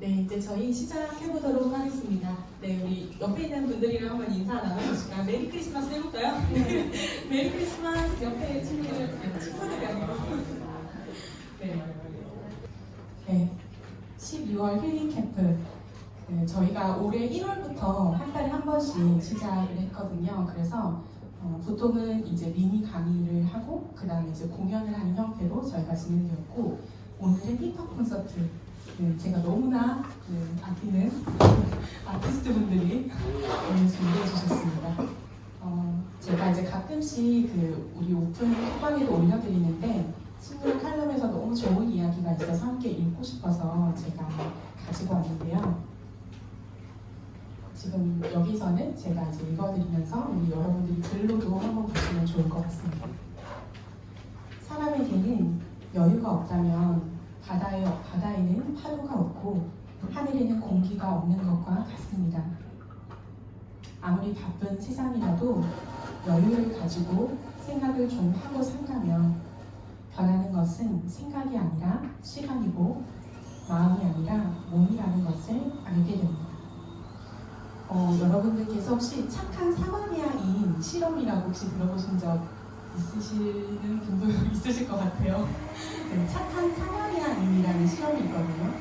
네, 이제 저희 시작해보도록 하겠습니다. 네, 우리 옆에 있는 분들이랑 한번 인사 나눠보실까요? 메리 크리스마스 해볼까요? 네. 메리 크리스마스 옆에 친구들, 아니, 친구들이 아니고. 네. 네. 12월 힐링 캠프. 네, 저희가 올해 1월부터 한 달에 한 번씩 시작을 했거든요. 그래서 어, 보통은 이제 미니 강의를 하고 그 다음에 이제 공연을 하는 형태로 저희가 진행되었고 오늘은 힙합 콘서트 네, 제가 너무나 그 아끼는 아티스트 분들이 오늘 준비해 주셨습니다. 어, 제가 이제 가끔씩 그 우리 오픈 톡방에도 올려드리는데 친구 칼럼에서 너무 좋은 이야기가 있어서 함께 읽고 싶어서 제가 가지고 왔는데요. 지금 여기서는 제가 이제 읽어드리면서 우리 여러분들이 글로도 한번 보시면 좋을 것 같습니다. 사람에게는 여유가 없다면 바다에, 바다에는 파도가 없고 하늘에는 공기가 없는 것과 같습니다. 아무리 바쁜 세상이라도 여유를 가지고 생각을 좀 하고 산다면 변하는 것은 생각이 아니라 시간이고 마음이 아니라 몸이라는 것을 알게 됩니다. 어, 여러분들께서 혹시 착한 사마리아인 실험이라고 혹시 들어보신 적 있으시는 분도 있으실 것 같아요. 네, 착한 사마리아인이라는 실험이 있거든요.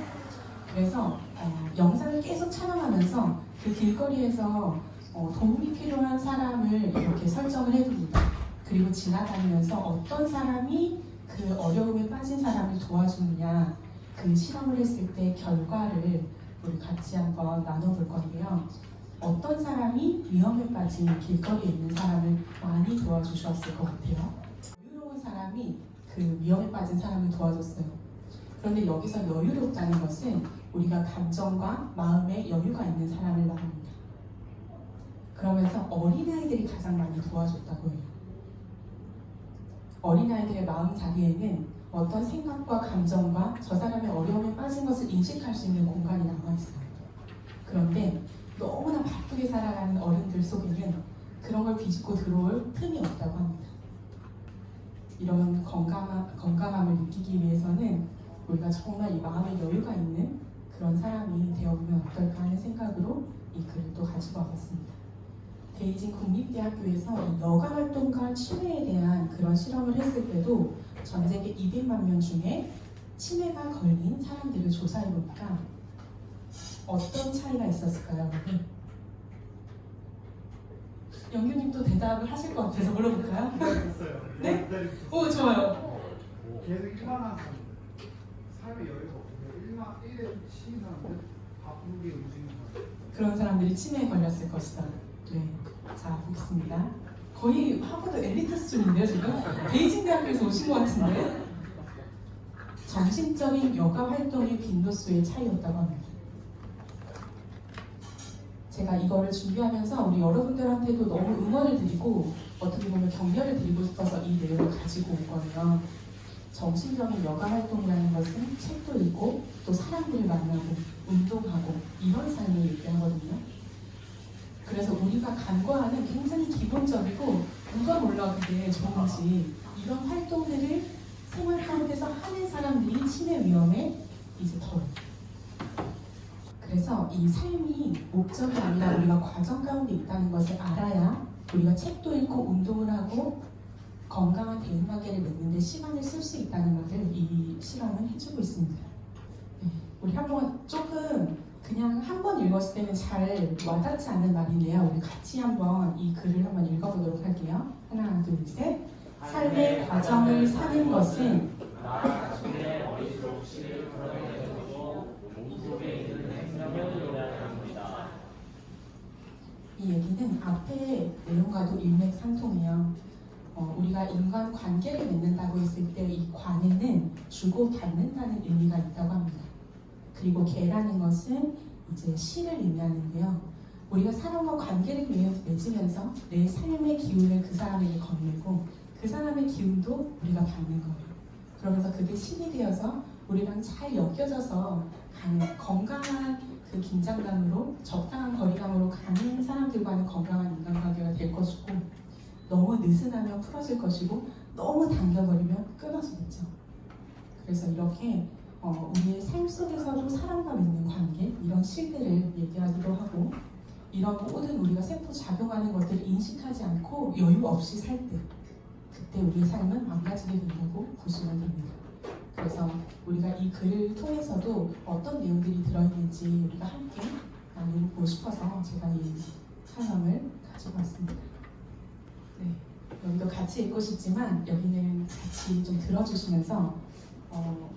그래서 어, 영상을 계속 촬영하면서 그 길거리에서 어, 도움이 필요한 사람을 이렇게 설정을 해둡니다. 그리고 지나다니면서 어떤 사람이 그 어려움에 빠진 사람을 도와주느냐 그 실험을 했을 때 결과를 우리 같이 한번 나눠볼 건데요. 어떤 사람이 위험에 빠진 길거리에 있는 사람을 많이 도와주셨을 것 같아요. 여유로운 사람이 그 위험에 빠진 사람을 도와줬어요. 그런데 여기서 여유롭다는 것은 우리가 감정과 마음에 여유가 있는 사람을 말합니다. 그러면서 어린아이들이 가장 많이 도와줬다고 해요. 어린아이들의 마음 자리에는 어떤 생각과 감정과 저 사람의 어려움에 빠진 것을 인식할 수 있는 공간이 남아있어요. 그런데 너무나 바쁘게 살아가는 어른들 속에는 그런 걸 비집고 들어올 틈이 없다고 합니다. 이런 건강함, 건강함을 느끼기 위해서는 우리가 정말 이 마음에 여유가 있는 그런 사람이 되어보면 어떨까 하는 생각으로 이 글을 또 가지고 와봤습니다. 베이징 국립대학교에서 이 여가 활동과 치매에 대한 그런 실험을 했을 때도 전 세계 200만 명 중에 치매가 걸린 사람들을 조사해 보니까 어떤 차이가 있었을까요? 영규님도 대답을 하실 것 같아서 물어볼까요? 있어요. 네? 오 좋아요. 계속 일반한 사람들, 삶의 여유가 없고 일반 일에 치인 사람들, 바쁘게 움직이는 사람들. 그런 사람들이 치매에 걸렸을 것이다. 네. 자 보겠습니다. 거의 하버드 엘리트 수준인데요 지금 베이징 대학교에서 오신 것 같은데 정신적인 여가 활동의 빈도수의 차이였다고 합니다. 제가 이거를 준비하면서 우리 여러분들한테도 너무 응원을 드리고 어떻게 보면 격려를 드리고 싶어서 이 내용을 가지고 온 거예요. 정신적인 여가 활동이라는 것은 책도 읽고 또 사람들을 만나고 운동하고 이런 삶을 얘기하거든요. 그래서 우리가 간과하는 굉장히 기본적이고 누가 몰라 그게 좋은지 이런 활동들을 생활 가운데서 하는 사람들이 치매 위험에 이제 덜. 그래서 이 삶이 목적이 아니라 우리가 과정 가운데 있다는 것을 알아야 우리가 책도 읽고 운동을 하고 건강한 대인관계를 맺는데 시간을 쓸 수 있다는 것을 이 실험은 해주고 있습니다. 네, 우리 한번 조금 그냥 한 번 읽었을 때는 잘 와닿지 않는 말인데요. 우리 같이 한번 이 글을 한번 읽어보도록 할게요. 하나, 둘, 셋. 삶의 과정을 사는 것은 나 자신의 머릿속을 드러내주고 몸속에 있는 생명을 일어납니다. 이 얘기는 앞에 내용과도 일맥상통해요. 어, 우리가 인간 관계를 맺는다고 했을 때 이 관에는 주고 받는다는 의미가 있다고 합니다. 그리고 개라는 것은 이제 시를 의미하는데요. 우리가 사람과 관계를 맺- 맺으면서 내 삶의 기운을 그 사람에게 건네고 그 사람의 기운도 우리가 받는 거예요. 그러면서 그게 신이 되어서 우리랑 잘 엮여져서 건강한 그 긴장감으로 적당한 거리감으로 가는 사람들과는 건강한 인간관계가 될 것이고 너무 느슨하면 풀어질 것이고 너무 당겨버리면 끊어지겠죠. 그래서 이렇게 어, 우리의 삶 속에서도 사람과 맺는 관계 이런 실들을 얘기하기도 하고 이런 모든 우리가 세포 작용하는 것들을 인식하지 않고 여유 없이 살 때 그때 우리의 삶은 망가지게 된다고 보시면 됩니다. 그래서 우리가 이 글을 통해서도 어떤 내용들이 들어있는지 우리가 함께 나누고 싶어서 제가 이 사연을 가지고 왔습니다. 네, 여기도 같이 읽고 싶지만 여기는 같이 좀 들어주시면서 어,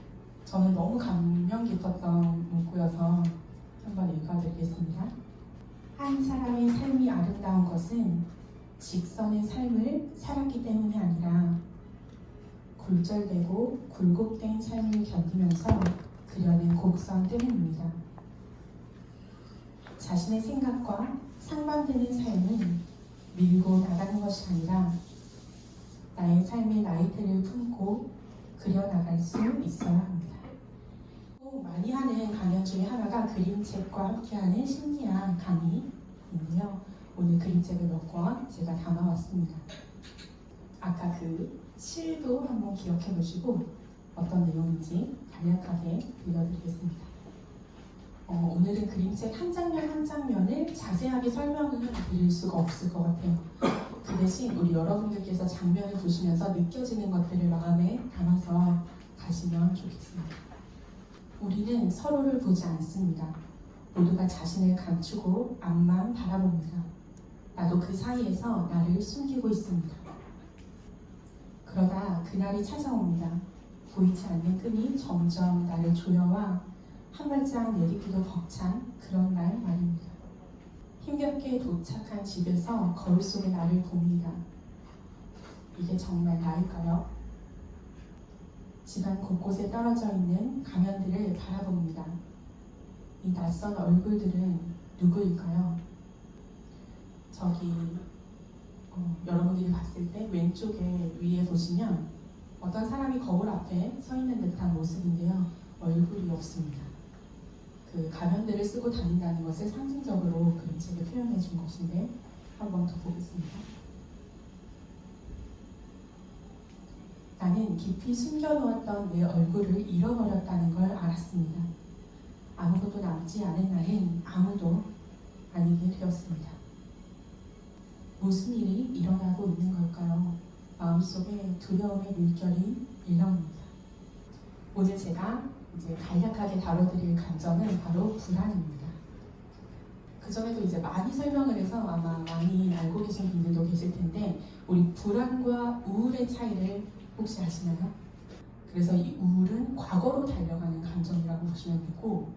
저는 너무 감명 깊었던 문구여서 한번 읽어드리겠습니다. 한 사람의 삶이 아름다운 것은 직선의 삶을 살았기 때문이 아니라 굴절되고 굴곡된 삶을 견디면서 그려낸 곡선 때문입니다. 자신의 생각과 상반되는 삶을 밀고 나가는 것이 아니라 나의 삶의 라이트를 품고 그려나갈 수 있어야 합니다. 또 많이 하는 강연 중에 하나가 그림책과 함께하는 심리학 강의인데요. 오늘 그림책을 몇 권 제가 담아왔습니다. 아까 그 실도 한번 기억해 보시고 어떤 내용인지 간략하게 들려드리겠습니다. 어, 오늘은 그림책 한 장면 한 장면을 자세하게 설명을 드릴 수가 없을 것 같아요. 그 대신 우리 여러분들께서 장면을 보시면서 느껴지는 것들을 마음에 담아서 가시면 좋겠습니다. 우리는 서로를 보지 않습니다. 모두가 자신을 감추고 앞만 바라봅니다. 나도 그 사이에서 나를 숨기고 있습니다. 그러다 그날이 찾아옵니다. 보이지 않는 끈이 점점 나를 조여와 한 발짝 내딛기도 벅찬 그런 날 말입니다. 힘겹게 도착한 집에서 거울 속에 나를 봅니다. 이게 정말 나일까요? 집안 곳곳에 떨어져 있는 가면들을 바라봅니다. 이 낯선 얼굴들은 누구일까요? 저기 어, 여러분들이 봤을 때 왼쪽에 위에 보시면 어떤 사람이 거울 앞에 서 있는 듯한 모습인데요. 얼굴이 없습니다. 그 가면들을 쓰고 다닌다는 것을 상징적으로 그림책에 표현해 준 것인데 한 번 더 보겠습니다. 나는 깊이 숨겨놓았던 내 얼굴을 잃어버렸다는 걸 알았습니다. 아무것도 남지 않은 나는 아무도 아니게 되었습니다. 무슨 일이 일어나고 있는 걸까요? 마음속에 두려움의 물결이 일렁입니다. 오늘 제가 이제 간략하게 다뤄드릴 감정은 바로 불안입니다. 그 전에도 이제 많이 설명을 해서 아마 많이 알고 계신 분들도 계실 텐데 우리 불안과 우울의 차이를 혹시 아시나요? 그래서 이 우울은 과거로 달려가는 감정이라고 보시면 되고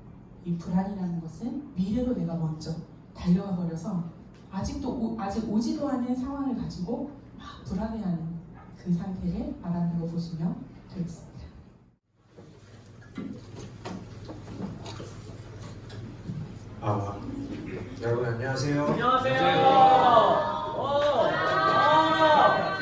이 불안이라는 것은 미래로 내가 먼저 달려가 버려서 아직도 오, 아직 오지도 않은 상황을 가지고 막 불안해하는 그 상태를 말한다고 보시면 되겠습니다. 아, 여러분 안녕하세요. 안녕하세요. 오. 아.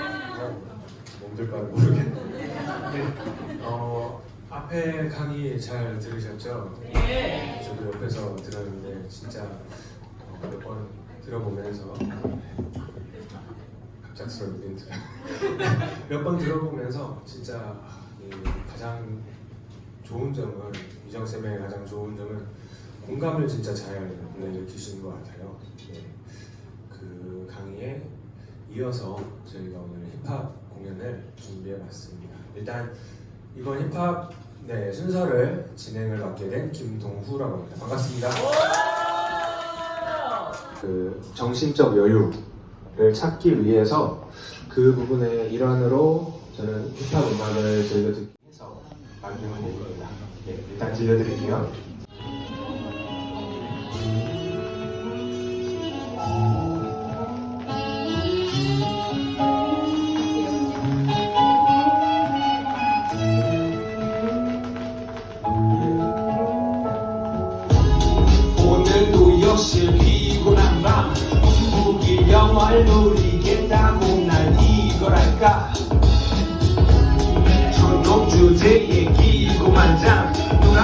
몸둘 바를 모르겠는데. 네. 어, 앞에 강의 잘 들으셨죠? 네. 저도 옆에서 들었는데 진짜 어, 몇번 들어보면서 갑작스럽게 몇번 들어보면서 진짜 가장 좋은 점은 이정 쌤의 가장 좋은 점은 공감을 진짜 잘 일으키시는 것 같아요. 네. 그 강의에 이어서 저희가 오늘 힙합 공연을 준비해봤습니다. 일단 이번 힙합 네, 순서를 진행을 맡게 된 김동후라고 합니다. 반갑습니다. 그 정신적 여유를 찾기 위해서 그 부분의 일환으로 저는 힙합 음악을 저희가 듣기 위해서 만든 곡입니다. 네, 일단 들려드릴게요.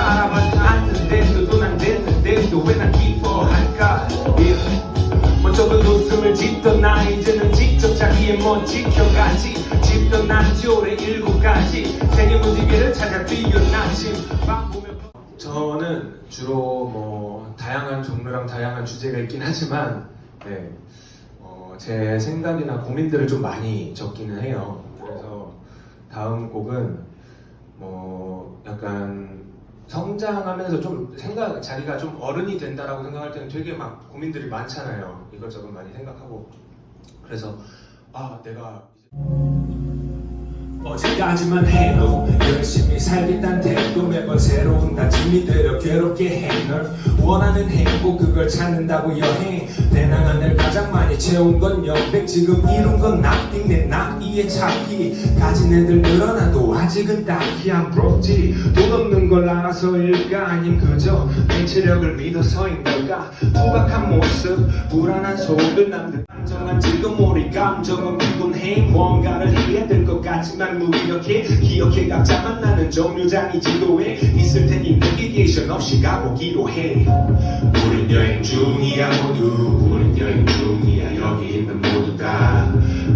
알아봐도 않는데도 난 됐는데도 왜난 기뻐할까 yeah. 먼저는 웃음을 짓던 나 이제는 직접 자기의 못 지켜가지 집도 난조래 일곱 가지 세계 문지기를 찾아 보면 저는 주로 뭐 다양한 종류랑 다양한 주제가 있긴 하지만 네, 어, 제 생각이나 고민들을 좀 많이 적기는 해요. 그래서 다음 곡은 뭐 약간 성장하면서 좀 생각 자기가 좀 어른이 된다라고 생각할 때는 되게 막 고민들이 많잖아요. 이것저것 많이 생각하고 그래서 아 내가 어제까지만 해도 열심히 살겠단 태도 매번 새로운 다짐이 되려 괴롭게 해널 원하는 행복 그걸 찾는다고 여행. 배낭 을 가장 많이 채운 건 연백. 지금 이룬 건 nothing. 내 나이에 차피 가진 애들 늘어나도 아직은 딱히 안 부럽지. 돈 없는 걸 알아서일까? 아님 그저 내 체력을 믿어서인 걸까 투박한 모습 불안한 속을 남들 안정한 지금 우리 감정은 피곤해 뭔가를 해야 될 것 같지만 무기력해 기억해 각자 만나는 정류장이 지도에 있을 테니 내비게이션 없이 가보기로 해. 우린 여행 중이야 모두. 우린 여행 중이야. 여기 있는 모두 다.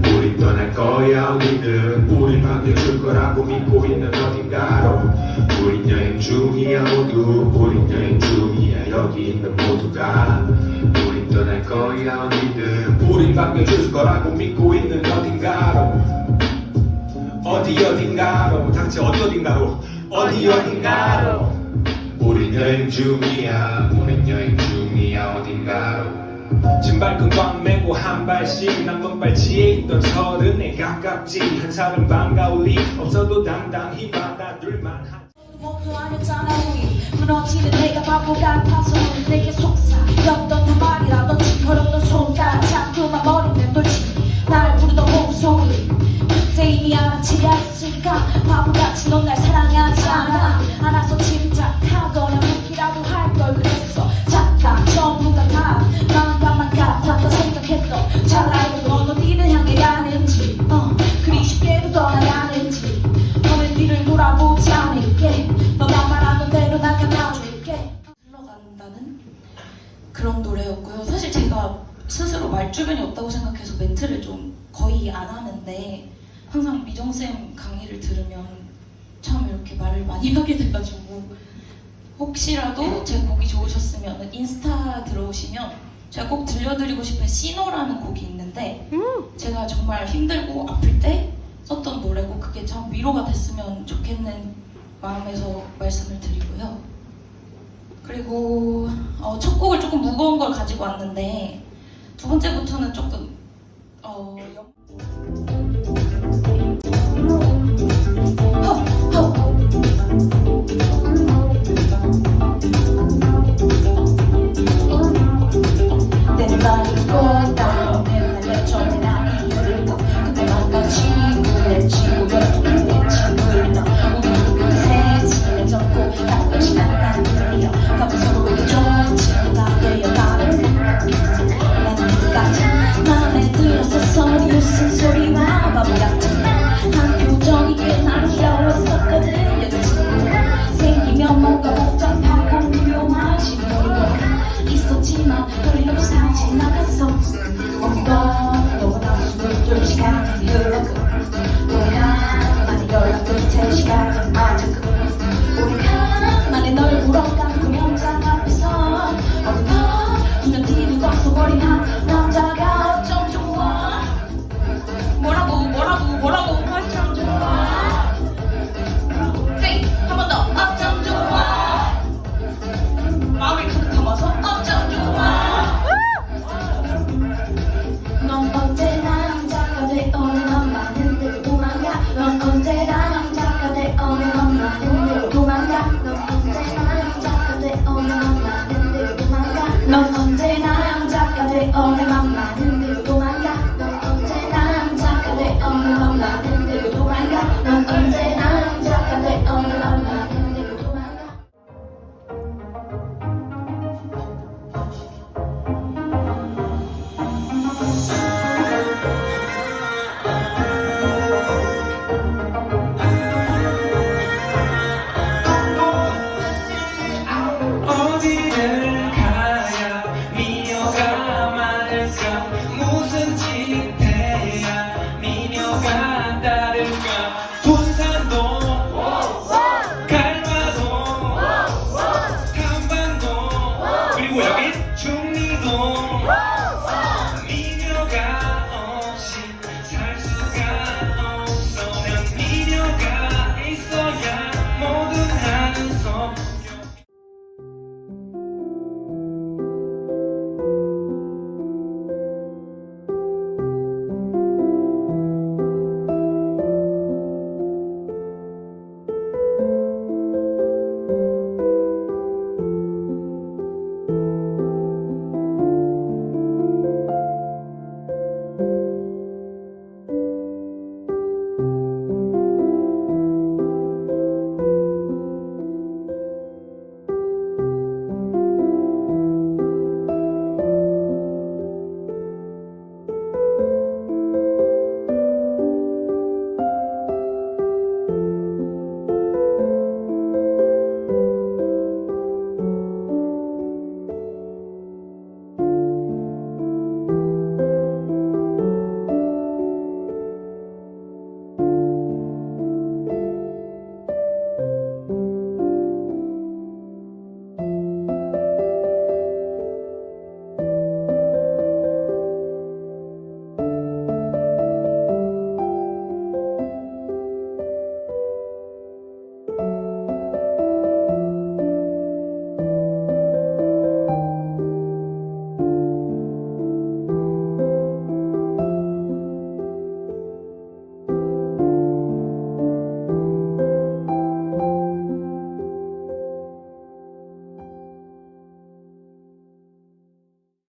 우린 떠날 거야 어디든 우린 바뀌어줄 거라고 믿고 있는 어딘가로. 우린 여행 중이야 모두. 우린 여행 중이야. 여기 있는 모두가 우린 떠날 거야 어디든 우린 바뀌어줄 거라고 믿고 있는 어디 어딘가로. 당체 어디 어딘가로. 어디 어딘가로. 우린 여행 중이야. 우린 여행 중이야. 어딘가로. 신발끈 꽉 매고 한 발씩 남은 발치에 있던 서른에 가깝지. 한 살은 반가울 리 없어도 당당히 아니었잖아 우리. 무너지는 내가 바보 같아서 내게 속삭였던 그 말이라던 징그럽던 손가락. 자꾸만 머리 맴돌지. 날 부르던 목소리 그때 이미 알아채야 했으니까 들으면 참 이렇게 말을 많이 하게 돼가지고 혹시라도 제 곡이 좋으셨으면 인스타 들어오시면 제가 꼭 들려드리고 싶은 시노라는 곡이 있는데 제가 정말 힘들고 아플 때 썼던 노래고 그게 참 위로가 됐으면 좋겠는 마음에서 말씀을 드리고요. 그리고 어, 첫 곡을 조금 무거운 걸 가지고 왔는데 두 번째부터는 조금 어, 영- Of the, of the, of the,